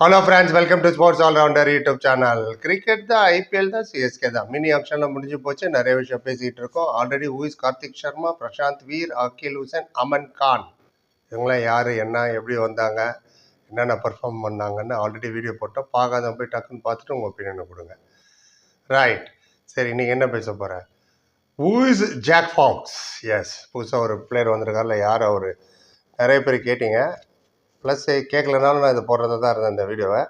Hello friends welcome to sports allrounder YouTube channel cricket தான் IPL தான் CSK தான். Mini ஆப்ஷனில் முடிஞ்சு போச்சு. நிறைய விஷயம் பேசிகிட்டு இருக்கோம். Already who is Kartik Sharma Prashant Veer Akeal Hosein Aman Khan இவங்களாம் யார் என்ன எப்படி வந்தாங்க என்னென்ன பர்ஃபார்ம் பண்ணாங்கன்னு ஆல்ரெடி வீடியோ போட்டோம். பார்க்காத போய் டக்குன்னு பார்த்துட்டு உங்கள் ஒப்பீனியனை கொடுங்க. ரைட் சரி நீங்கள் என்ன பேச போகிற ஹூஇஸ் ஜாக் ஃபாக்ஸ் எஸ் புதுசாக ஒரு பிளேயர் வந்திருக்காருல யார் அவர்? நிறைய பேர் கேட்டீங்க. ப்ளஸ் கேட்கலனாலும் நான் இதை போடுறதா தான் இருந்தேன் இந்த வீடியோவை.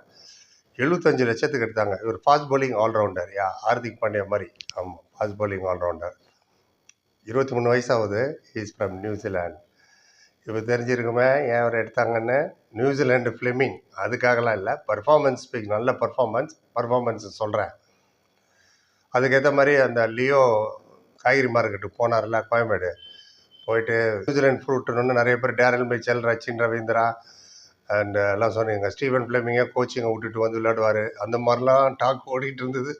எழுபத்தஞ்சு லட்சத்துக்கு எடுத்தாங்க. இவர் ஃபாஸ்ட் பவுலிங் ஆல்ரவுண்டர் யா ஹார்திக் பாண்டியா மாதிரி. ஆமாம் ஃபாஸ்ட் பவுலிங் ஆல்ரவுண்டர் இருபத்தி மூணு வயசாகுது. இஸ் ஃப்ரம் நியூசிலாண்ட் இப்போ தெரிஞ்சிருக்குமே ஏன் அவர் எடுத்தாங்கன்னு? நியூசிலாண்டு ஃபிலிமிங் அதுக்காகலாம் இல்லை. பர்ஃபார்மன்ஸ் ஸ்பீக் நல்ல பர்ஃபார்மன்ஸ் பர்ஃபார்மன்ஸ் சொல்கிறேன் அதுக்கேற்ற மாதிரி அந்த லியோ காய்கறி மார்க்கெட்டுக்கு போனார்ல கோயம்பேடு. போயிட்டு நியூசிலாண்ட் ஃப்ரூட்டுன்னு நிறைய பேர் Daryl Mitchell Rachin Ravindra and uh, எல்லாம் சொன்னீங்க ஸ்டீவன் ஃபிளமிங்கை கோச்சிங்கை விட்டுட்டு வந்து விளையாடுவார். அந்த மாதிரிலாம் டாக் ஓடிட்டு இருந்தது.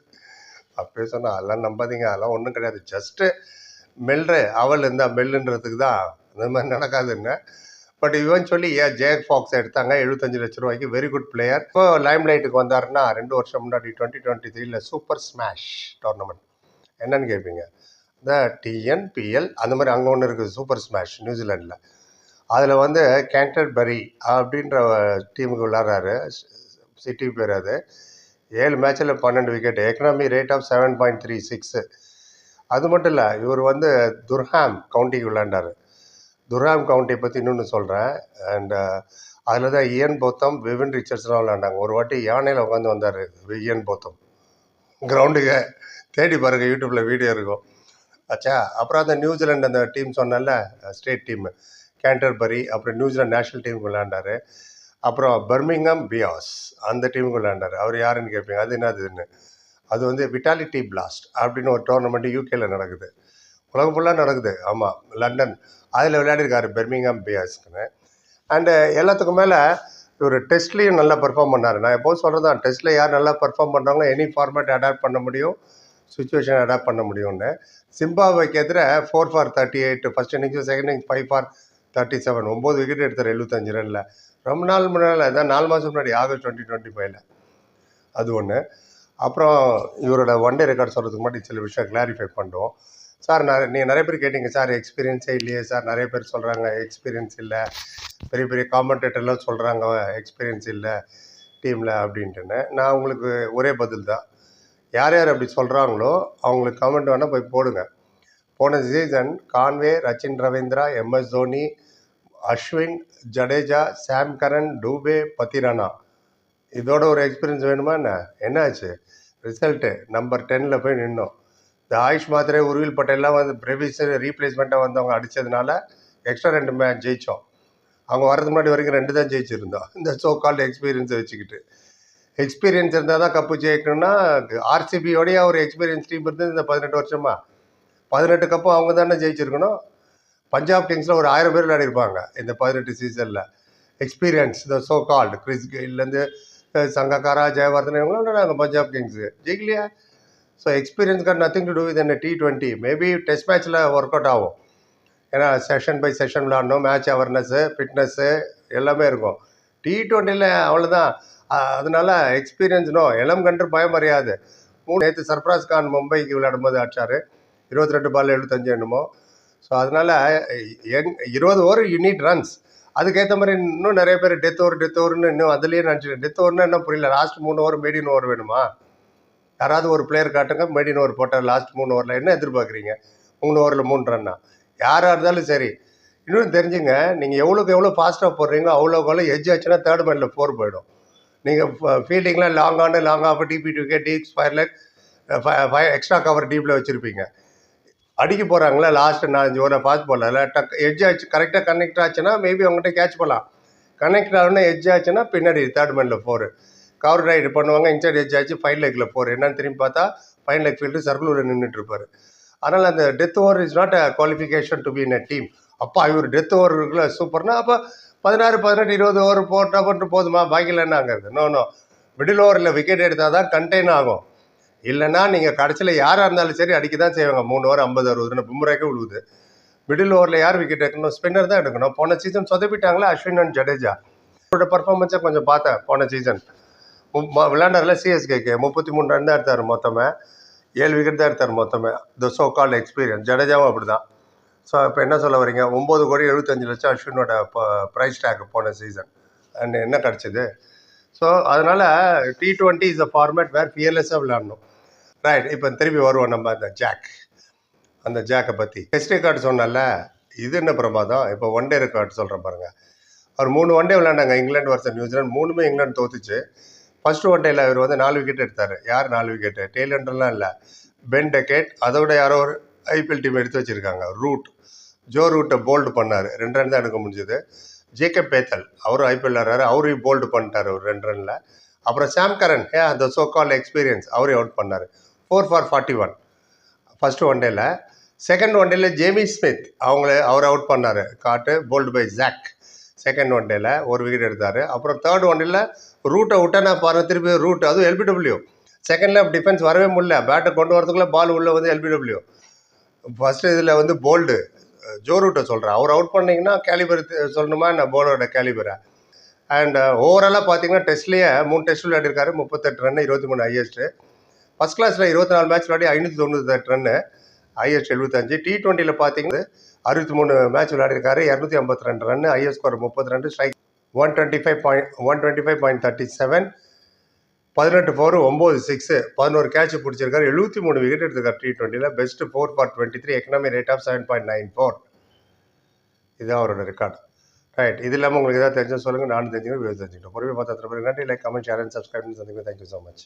அப்பயே சொன்னால் அதெல்லாம் நம்பாதீங்க அதெல்லாம் ஒன்றும் கிடையாது. ஜஸ்ட்டு மெல்ற அவள் இருந்தால் மெல்லுன்றதுக்கு தான். அந்த மாதிரி நடக்காதுன்னு பட் இவன் சொல்லி ஏன் ஜேக் ஃபாக்ஸ் எடுத்தாங்க? எழுபத்தஞ்சு லட்ச ரூபாய்க்கு வெரி குட் பிளேயர் இப்போ லைம் லைட்டுக்கு வந்தாருன்னா ரெண்டு வருஷம் முன்னாடி டுவெண்ட்டி டுவெண்ட்டி த்ரீல சூப்பர் ஸ்மாஷ் டோர்னமெண்ட் என்னன்னு கேட்பீங்க இந்த டிஎன்பிஎல் அந்த மாதிரி அங்கே ஒன்று இருக்குது சூப்பர் ஸ்மாஷ் நியூசிலாண்டில் அதில் வந்து கேண்டர்பரி அப்படின்ற டீமுக்கு விளாட்றாரு சிட்டி பேர் அது. ஏழு மேட்ச்சில் பன்னெண்டு wicket economy rate of seven point three six அது மட்டும் இல்லை இவர் வந்து துர்ஹாம் கவுண்டிக்கு விளையாண்டார். துர்ஹாம் கவுண்டியை பற்றி இன்னொன்று சொல்கிறேன் அண்டு uh, அதில் தான் இயன் போத்தம் விவின் ரிச்சர்ஸ்லாம் விளையாண்டாங்க. ஒரு வாட்டி யானையில் உட்காந்து வந்தார் இயன் போத்தம் கிரவுண்டுக்கு தேடி பாருங்கள் யூடியூப்பில் வீடியோ இருக்கும். ஆச்சா அப்புறம் அந்த நியூசிலாண்டு அந்த டீம் சொன்னால ஸ்டேட் டீமு கேண்டர்பரி அப்புறம் நியூசிலாந்து நேஷனல் டீமுக்கு விளையாண்டாரு. அப்புறம் பர்மிங்ஹாம் பியாஸ் அந்த டீமுக்கு விளையாண்டார். அவர் யாருன்னு கேட்பீங்க அது என்னதுன்னு அது வந்து விட்டாலிட்டி பிளாஸ்ட் அப்படின்னு ஒரு டோர்னமெண்ட் யூகேல நடக்குது. உலகம் ஃபுல்லாக நடக்குது. ஆமாம் லண்டன். அதில் விளையாடிருக்காரு பெர்மிங்ஹாம் பியாஸ்க்குன்னு. அண்டு எல்லாத்துக்கும் மேலே இவர் டெஸ்ட்லேயும் நல்லா பெர்ஃபார்ம் பண்ணார். நான் எப்போதும் சொல்கிறது தான் டெஸ்ட்டில் யார் நல்லா பெர்ஃபார்ம் பண்ணுறாங்களோ எனி ஃபார்மேட் அடாப்ட் பண்ண முடியும் சுச்சுவேஷன் அடாப்ட் பண்ண முடியும்னு. சிம்பாவுக்கு எதிர four for thirty eight first innings second innings five for thirty seven ஒம்பது விக்கெட் எடுத்தார் எழுபத்தஞ்சு ரனில் ரொம்ப நாள் முன்னாடி அதான் நாலு மாதம் முன்னாடி ஆகஸ்ட் டுவெண்ட்டி டுவெண்ட்டி ஃபைவ்ல அது ஒன்று அப்புறம் இவரோட ஒன் டே ரெக்கார்ட் சொல்கிறதுக்கு முன்னாடி சில விஷயம் கிளாரிஃபை பண்ணுறோம் சார் நான் நீங்கள் நிறைய பேர் கேட்டீங்க சார் எக்ஸ்பீரியன்ஸே இல்லையே சார் நிறைய பேர் சொல்கிறாங்க எக்ஸ்பீரியன்ஸ் இல்லை. பெரிய பெரிய காமெண்டேட்டர்லாம் சொல்கிறாங்க எக்ஸ்பீரியன்ஸ் இல்லை டீமில் அப்படின்ட்டுன்னு. நான் உங்களுக்கு ஒரே பதில் தான். யார் யார் அப்படி சொல்கிறாங்களோ அவங்களுக்கு கமெண்ட் வேணால் போய் போடுங்க. போன season Conway Rachin Ravindra MS Dhoni Ashwin Jadeja Sam Curran Dube Pathirana. இதோட ஒரு எக்ஸ்பீரியன்ஸ் வேணுமா என்ன? என்னாச்சு? ரிசல்ட்டு நம்பர் டென்னில் போய் நின்னோம். இந்த ஆயுஷ் மாத்திரை உருவில் பட்டெல்லாம் வந்து ப்ரெவிஸ் ரீப்ளேஸ்மெண்ட்டாக வந்தவங்க அடித்ததுனால எக்ஸ்ட்ரா ரெண்டு மேட்ச் ஜெயித்தோம் அவங்க வரதுக்கு முன்னாடி வரைக்கும் ரெண்டு தான் ஜெயிச்சிருந்தோம். இந்த சோ கால்டு எக்ஸ்பீரியன்ஸை வச்சுக்கிட்டு. எக்ஸ்பீரியன்ஸ் இருந்தால் தான் கப்பு ஜெயிக்கணும்னா ஆர்சிபியோடைய ஒரு எக்ஸ்பீரியன்ஸ் டீம் இருந்தது இந்த பதினெட்டு வருஷமா. பதினெட்டு கப்பும் அவங்க தானே ஜெயிச்சிருக்கணும். பஞ்சாப் கிங்ஸில் ஒரு ஆயிரம் பேர் விளையாடிருப்பாங்க இந்த பதினெட்டு சீசனில் எக்ஸ்பீரியன்ஸ் இந்த சோ கால்டு கிறிஸ் கெயிலேருந்து சங்கக்காரா ஜெயவர்தன் இவங்களும் விளையாடுறாங்க Punjab Kings ஜெயிக்கலையா? So experience car nothing to do with என்ன டி ட்வெண்ட்டி மேபி டெஸ்ட் மேட்ச்சில் ஒர்க் அவுட் ஆகும். ஏன்னா செஷன் பை செஷன் விளாடணும் மேட்ச் அவர்னஸ்ஸு ஃபிட்னஸ்ஸு எல்லாமே இருக்கும். டி டுவெண்ட்டியில் அவ்வளோதான் அதனால எக்ஸ்பீரியன்ஸ் நோ இளம் கன்று பயம் அறியாது மூணு நேற்று சர்ஃப்ராஸ் கான் மும்பைக்கு விளையாடும் போது அடிச்சார் இருபத்தி ரெண்டு பால் எழுபத்தஞ்சு என்னமோ. ஸோ அதனால் எங் இருபது ஓவர் யூனிட் ரன்ஸ் அதுக்கேற்ற மாதிரி இன்னும் நிறைய பேர் டெத் ஓவர் டெத் ஓவர்னு இன்னும் அதுலேயே நினச்சிட்டு டெத் ஓவர்னா என்ன புரியல. லாஸ்ட் மூணு ஓவர் மீடியன் ஓவர் வேணுமா? யாராவது ஒரு பிளேயர் காட்டுங்க மீடியன் ஓவர் போட்டார் லாஸ்ட் மூணு ஓவரில் என்ன எதிர்பார்க்குறீங்க? மூணு ஓவரில் மூணு ரன்னா யாராக இருந்தாலும் சரி. இன்னும் தெரிஞ்சுங்க நீங்கள் எவ்வளோக்கு எவ்வளோ ஃபாஸ்ட்டாக போடுறீங்களோ அவ்வளோக்கு அவ்வளோ எஜ் ஆச்சுன்னா தேர்ட் மேனில் ஃபோர் போயிடும். நீங்கள் ஃபீல்டிங்லாம் லாங் ஆன் லாங் ஆஃப் டிபி டூ K deep square leg extra cover டீப்பில் வச்சுருப்பீங்க. அடிக்க போகிறாங்களா லாஸ்ட்டு நாலஞ்சு ஓவரை பார்த்து போடல. டக் எட்ஜ் ஆச்சு கரெக்டாக கனெக்ட் ஆச்சுன்னா மேபி அவங்ககிட்ட கேட்ச் பண்ணலாம் கனெக்ட் ஆகணும்னா எட்ஜ் ஆச்சுன்னா பின்னாடி தேர்ட் மேனில் ஃபோர் கவர் ரைடு பண்ணுவாங்க இன்சைட் எட்ஜ் ஆச்சு ஃபைன் லெக்கில் ஃபோர் என்னன்னு திரும்பி பார்த்தா ஃபைன் லெக் ஃபீல்டு சர்க்குலரில் நின்றுட்டு இருப்பார். அதனால் அந்த death over is not a qualification to be in a team அப்போ இவர் டெத் ஓவர் இருக்குல்ல சூப்பர்னா அப்போ பதினாறு பதினெட்டு இருபது ஓவர் போட்டால் மட்டும் போதுமா? பாக்கியில் என்ன நோ நோ மிடில் ஓவரில் விக்கெட் எடுத்தால் தான் கண்டெயின் ஆகும். இல்லைன்னா நீங்கள் கடைசியில் யாராக இருந்தாலும் சரி அடிக்க தான் செய்வாங்க. மூணு ஓவர் ஐம்பது அறுபதுன்னு பும்ராக்கே விழுவுது. மிடில் ஓவரில் யார் விக்கெட் எடுக்கணும்? ஸ்பின்னர் தான் எடுக்கணும். போன சீசன் சொதப்பிட்டாங்களா? அஸ்வின் அண்ட் ஜடேஜா. அவரோட பர்ஃபார்மன்ஸை கொஞ்சம் பார்த்தேன் போன சீசன் விளாண்டரில் சிஎஸ்கேக்கு முப்பத்தி மூணு ரன் தான் எடுத்தார் மொத்தமே. ஏழு விக்கெட் தான் எடுத்தார் மொத்தமே. த சோ கால் எக்ஸ்பீரியன்ஸ் ஜடேஜாவும் அப்படி தான் ஸோ இப்போ என்ன சொல்ல வரீங்க? ஒம்பது கோடி எழுபத்தஞ்சு லட்சம் அஸ்வினோட ப்ரைஸ் டேக் போன சீசன் அண்ட் என்ன கிடச்சிது? ஸோ அதனால் T twenty is a format where ஃபியர்லெஸ்ஸாக விளையாடணும். ரைட் இப்போ திரும்பி வருவோம் நம்ம அந்த ஜாக் அந்த ஜாக்கை பற்றி டெஸ்ட் ரெக்கார்டு சொன்னால இது என்ன பிரமாதம் இப்போ ஒன் டே ரெக்கார்டு சொல்கிறேன் பாருங்கள் அவர் மூணு ஒன் டே விளையாண்டாங்க இங்கிலாந்து வருஷம் நியூசிலாந்து மூணுமே இங்கிலாந்து தோத்துச்சு. ஃபர்ஸ்ட் ஒன் டேயில் அவர் வந்து நாலு விக்கெட் எடுத்தார். யார் நாலு விக்கெட்டு டெய்லண்டர்லாம் இல்லை. பென் டெக்கேட் அதோட யாரோ ஒரு ஐபிஎல் டீம் எடுத்து வச்சிருக்காங்க. ரூட் ஜோ ரூட்டை போல்டு பண்ணார். ரெண்டு ரன் தான் எடுக்க முடிஞ்சது. ஜேகே பேத்தல் அவரும் ஐபிஎல் ஆடுறாரு அவரையும் போல்டு பண்ணிட்டார் ஒரு ரெண்டு ரனில் அப்புறம் சாம் கரன் ஏ அந்த சோ கால் எக்ஸ்பீரியன்ஸ் அவரையும் அவுட் பண்ணார். Four for forty one first one டேயில் செகண்ட் ஒன் டேல ஜேமி ஸ்மித் அவங்கள அவர் அவுட் பண்ணார். Caught bowled by Jack second one டேயில் ஒரு விக்கெட் எடுத்தார். அப்புறம் தேர்ட் ஒன் டேல ரூட்டை விட்டா பாருங்கள் திருப்பி ரூட் அதுவும் எல்பிடபிள்யூ செகண்ட்ல டிஃபென்ஸ் வரவே முடியல. பேட்டை கொண்டு வரதுக்குள்ள பால் உள்ளே வந்து எல்பிடபிள்யூ ஃபஸ்ட்டு இதில் வந்து போல்டு ஜோ ரூட்டை சொல்கிறேன் அவர் அவுட் பண்ணீங்கன்னா கேலிபர் சொல்லணுமா? நான் போலரோட கேலிபரை அண்ட் ஓவராலாக பார்த்தீங்கன்னா டெஸ்ட்லேயே மூணு டெஸ்ட் விளையாடிருக்காரு முப்பத்தெட்டு ரன் இருபத்தி மூணு ஹையஸ்ட்டு ஃபஸ்ட் கிளாஸில் இருபத்தி நாலு மேட்ச் விளையாடி ஐநூற்றி தொண்ணூற்றி ரன்னு ஐஎஸ் எழுபத்தஞ்சு டி டுவெண்ட்டியில் பார்த்தீங்கன்னா அறுபத்தி மூணு மேட்ச் விளையாடிருக்காரு. இரநூத்தி ஐம்பத்தி ரெண்டு ரன் ஐஎஸ் ஸ்கோர் முப்பத்தி ரெண்டு strike one twenty five point one twenty five point thirty seven பதினெட்டு ஃபோர் ஒம்பது சிக்ஸு பதினோரு கேட்ச் பிடிச்சிருக்காரு. எழுபத்தி மூணு விக்கெட் எடுத்திருக்காரு டி டுவெண்ட்டியில் best four for twenty three economy rate of seven point nine four இதுதான் அவரோட ரெக்கார்டு ரைட் இது இல்லாமல் உங்களுக்கு ஏதாவது தெரிஞ்சால் சொல்லுங்கள் நானும் தெரிஞ்சுக்கிறேன் வியூஸ் தெரிஞ்சுக்கிட்டோம். பொறுமையாக பார்த்து நன்றி. Like comment share and subscribe சந்திங்க thank you so much